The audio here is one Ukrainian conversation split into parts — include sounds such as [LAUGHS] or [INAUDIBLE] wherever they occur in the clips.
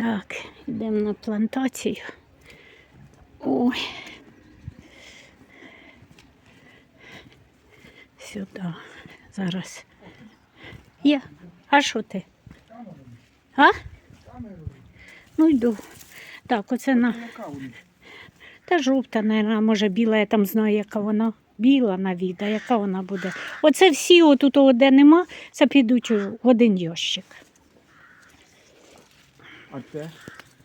Так, йдемо на плантацію. Ой. Сюди. Зараз. Є. А що ти? А? Ну йду. Так, оце на. Та жовта, наверное, може біла, я там знаю, яка вона. Біла на віда, яка вона буде. Оце всі отут, де нема, це підуть в один ящик. А це?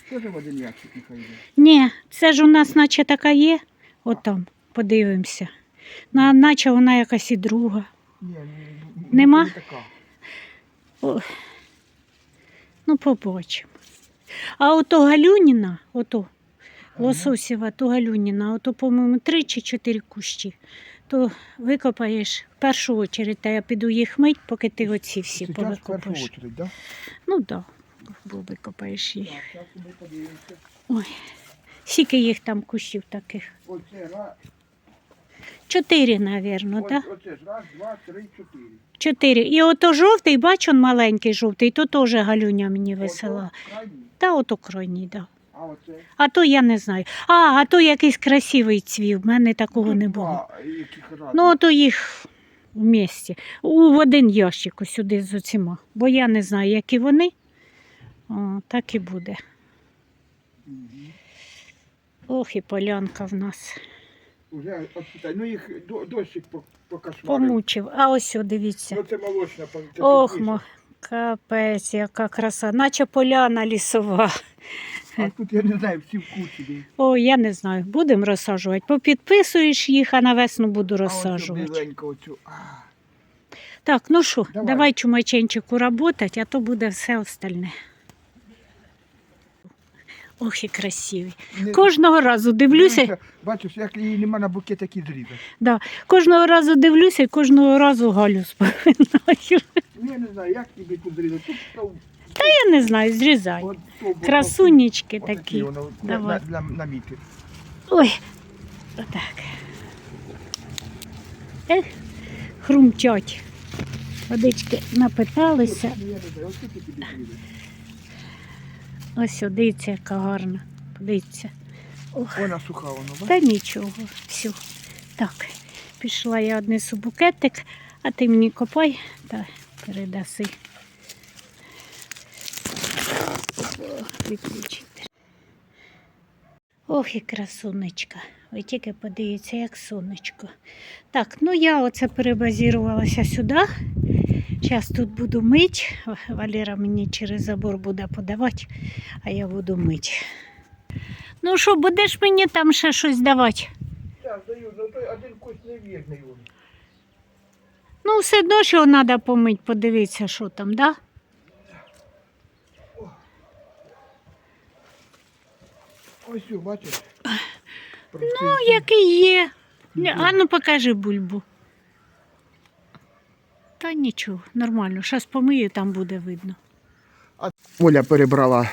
Що ж в один ящик нехай йде? Ні, це ж у нас наче така є. Отам, подивимося. На, наче вона якась і друга. Ні, ну, Нема? не така. О, ну, побачимо. А ото Галюніна, ото Лососєва, то Галюніна, ото, по-моєму, три чи чотири кущі. То викопаєш в першу чергу, та я піду їх мить, поки ти оці всі Сейчас в першу повикопаєш. очередь, да? Ну так, да, бо викопаєш їх. Так, зараз ми подивимося. Ой, скільки їх там кущів таких? Чотири, ось- так? оце раз, два, три, чотири. Чотири. І ото жовтий, бачу, он маленький жовтий, то теж Галюня мені весела. Та ото крайній, да. а оце. А то я не знаю. А, а то якийсь красивий цвів, в мене такого не було. Ну, ото їх в місті. У в один ящик ось сюди з оціма. Бо я не знаю, які вони. О, так і буде. Ох, і полянка в нас. Уже. Ну їх до- дощик по- Помучив. А ось, о, дивіться. Ну це молочна. це Ох, мо, капець, яка краса, наче поляна лісова. А тут я не знаю, всі в кучі. О, я не знаю, будемо розсаджувати. Попідписуєш їх, а на весну буду розсаджувати. А, Так, ну що, Давай. давай, чумаченчику работать, а то буде все остальне. Ох, і красиві. не- Кожного разу дивлюся, Бачиш, як її нема на букет, так і да, кожного разу дивлюся і кожного разу Галю споминаю. Ну, я не знаю, як тобі тут зрізати. Тут стов, Я не знаю, зрізай. от Красунечки отакі такі. воно, Давай. на, на, на міти. Ой, отак. Ех, хрумтять. Водички напиталися. Я не знаю, ось тут тобі зрізати. Ось, о, дивіться, яка гарна. Подивіться. Ох. Вона суха, воно, бачиш? Та нічого, все. Так, пішла я однесу букетик, а ти мені копай та передаси. Виключити. Ох, і красунечка. Ви тільки подивіться, як сонечко. Так, ну я оце перебазірувалася сюди. Зараз тут буду мить. Валера мені через забор буде подавати, а я буду мить. Ну що, будеш мені там ще щось давати? Так, даю, ну той один кусь не вірний. він. Ну, все одно, що треба помити, подивитися, що там, да? Ось, бачиш? Ну, який є. А ну покажи бульбу. Та нічого, нормально. Зараз помию, там буде видно. Оля перебрала,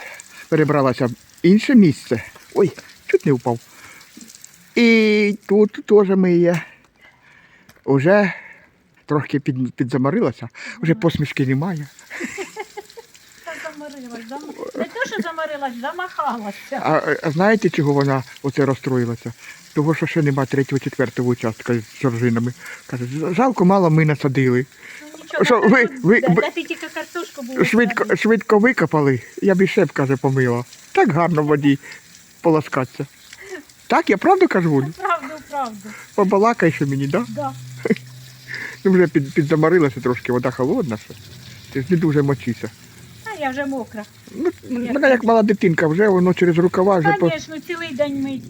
перебралася в інше місце. Ой, чуть не впав. І тут теж миє. Уже трохи під, підзамарилася, вже посмішки немає. [LAUGHS] Замарилась, не те, замахалася. А, а знаєте, чого вона оце розстроїлася? Того, що ще нема третього, четвертого участка з жоржинами. Каже, жалко, мало ми насадили. Ну, Що, ви- ви- ви- Де ти тільки картошку було. Швидко, швидко викопали, я б іще б, каже, помила. Так гарно в воді полоскатися. Так, я правду кажу? [LAUGHS] Правду, правду. Побалакай ще мені, да? Да. [LAUGHS] Ну вже під, підзамарилася трошки, вода холодна ще. Ти ж не дуже мочися. Я вже мокра. Ну, мене як мала дитинка, вже воно через рукава вже по. Звісно, цілий день мить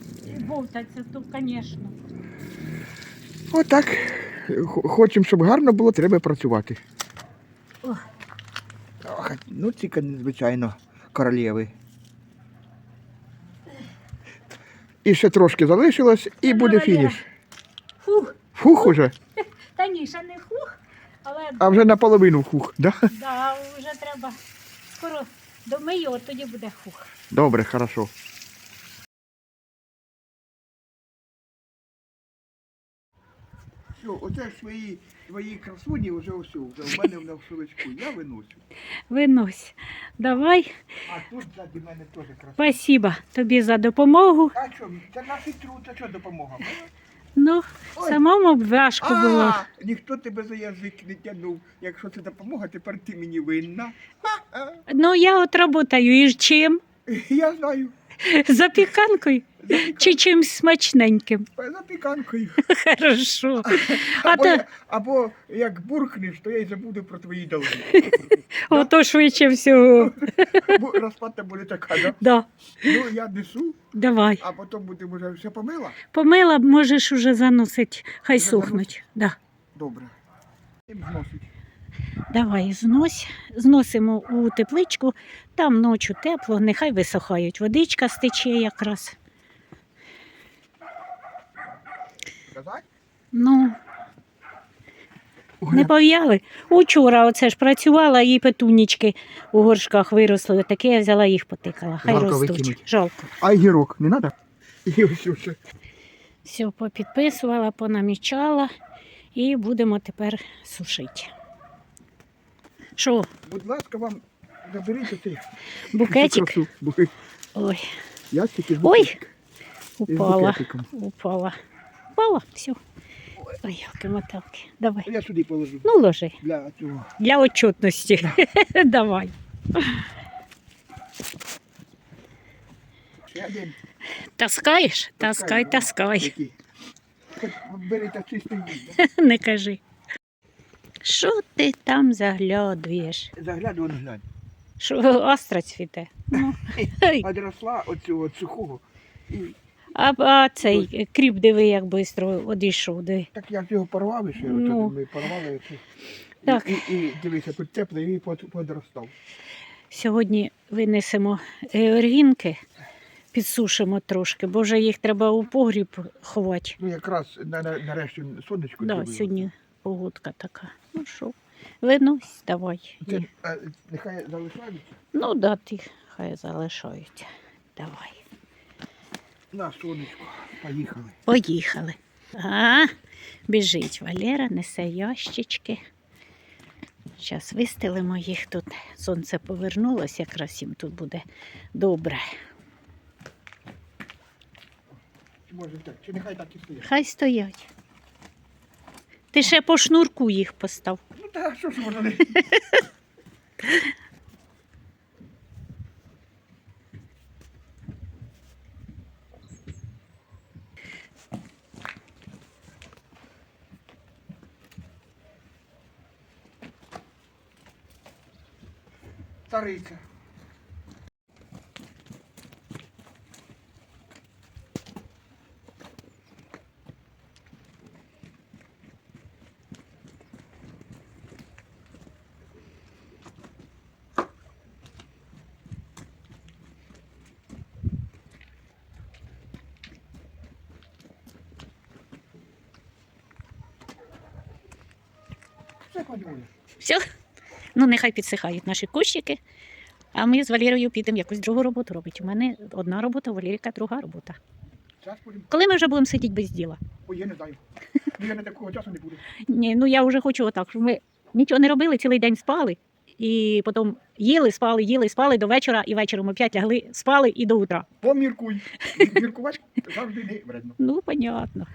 бовтаться, то, звісно. Отак. Хочемо, щоб гарно було, треба працювати. Ох. Ох, ну ці, звичайно, королеви. І ще трошки залишилось, і Це буде Валера. фініш. Фух, Фух уже, та ні, ще не фух, але а вже наполовину фух, да? да, вже треба скоро домию, от тоді буде фух. Добре, хорошо. Все, оце свої, свої красуні вже все, вже в мене на шовичку. Я виносю. Винось. Давай. А тут ззаді мене теж красуня. Спасибо тобі за допомогу. А що, це наш труд, це що допомога? Ну, Ой. самому б важко було. А, ніхто тебе за язик не тягнув. Якщо це допомога, тепер ти мені винна. Ха-ха. Ну, я от работаю і чим? Я знаю. [LAUGHS] Запіканкою чи чимсь смачненьким. Запіканкою. Хорошо. А Або, я- або як буркнеш, то я й забуду про твої долги. [LAUGHS] ото швидше всього. [LAUGHS] Розплата буде така, да? Да. Ну я несу, Давай. а потім будемо вже все помила. Помила, можеш уже заносить, хай сухнуть. Да. Добре. Зносить. Давай, знось. Зносимо у тепличку, там ночі тепло, нехай висохають. Водичка стече якраз. Ну, не пов'яли. Учора оце ж працювала, і петунічки у горшках виросли. Таке я взяла їх потикала. Хай Жалко ростуть. викинуть. Жалко. А гірок не треба? Все попідписувала, понамічала і будемо тепер сушити. Що, Будь ласка, вам заберіть оцей букетик? красу. Бу- Ой, Ящики з Ой. букетик. Із упала. букетиком. Упала. Упала, все. Ой, ялки моталки. Давай. Я сюди положу. Ну, ложи. Для цього. Для отчетності. [LAUGHS] Давай. Ще один. Таскаєш? Таскай, таскай. Який. Хоч Бери та чистий їсть. Не [LAUGHS] кажи. Що ти там заглядуєш? Загляду, он глянь. Що астра цвіте? Ну. Одросла оцього сухого. І А, а цей кріп диви, як швидко одійшов. Диви. так я його порвав і ще. Ну. Ми порвали. оце. Так. І, і, і дивися, тут тепло, і подростав. Сьогодні винесемо георгінки, підсушимо трошки, бо вже їх треба у погріб ховати. Ну якраз на, на, нарешті сонечко Да, сьогодні погодка така. Ну що, винось, давай. Це, а, нехай залишаються Ну да, ти хай залишаються. Давай. на сонечко. Поїхали. Поїхали. А, біжить Валера, несе ящички. Зараз вистелимо їх тут. Сонце повернулося, якраз їм тут буде добре. Чи може так? Чи нехай так і стоять? Хай стоять. Ти ще по шнурку їх постав. Ну так, що ж вони? Стариця. Все. Ну, нехай підсихають наші кущики. А ми з Валерою підемо якусь другу роботу робити. У мене одна робота, у Валеріка друга робота. Зараз будемо. Коли ми вже будемо сидіти без діла? Ой, я не знаю. Ну я не такого часу не буду. Ні, ну я вже хочу отак, щоб ми нічого не робили, цілий день спали. І потім їли, спали, їли, спали до вечора, і вечором опять лягли, спали і до утра. Поміркуй. Міркувати завжди не вредно. Ну, понятно.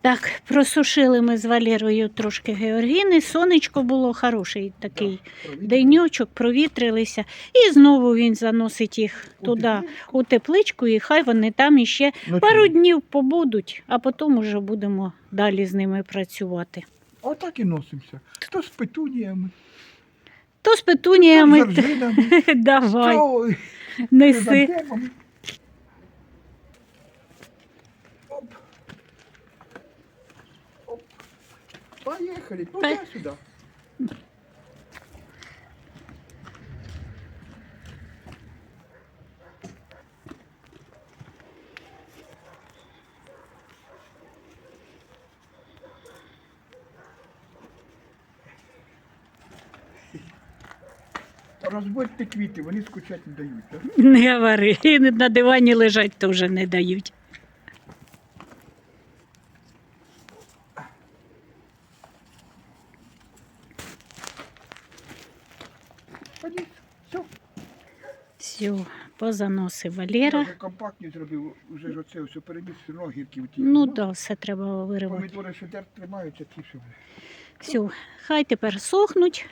Так, просушили ми з Валерою трошки георгіни. Сонечко було хороший такий деньочок, провітрилися. І знову він заносить їх У туди, тепличку? у тепличку, і хай вони там іще Ну, пару днів побудуть, а потім вже будемо далі з ними працювати. Отак і носимося. То з петуніями, То з петуніями, [LAUGHS] давай, неси. Поїхали, туди-сюди. Розводьте квіти, вони скучати не дають. так? Не говори, на дивані лежать теж не дають. Садись. Все. Все, позаносив Валера. вже компактні зробив, вже ж оце все переміс, все одно гірки втік. Ну так, да, все треба виривати. Помідори ще дер тримаються, ті вже. Все, хай тепер сохнуть.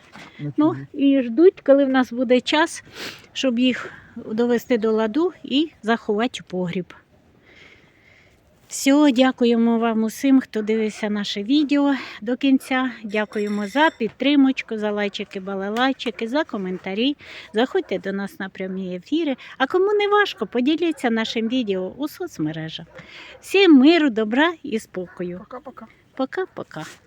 Ну і ждуть, коли в нас буде час, щоб їх довести до ладу і заховати у погріб. Все, дякуємо вам усім, хто дивився наше відео до кінця. Дякуємо за підтримочку, за лайчики, балалайчики, за коментарі. Заходьте до нас на прямі ефіри. А кому не важко, поділіться нашим відео у соцмережах. Всім миру, добра і спокою. Пока-пока. Пока-пока.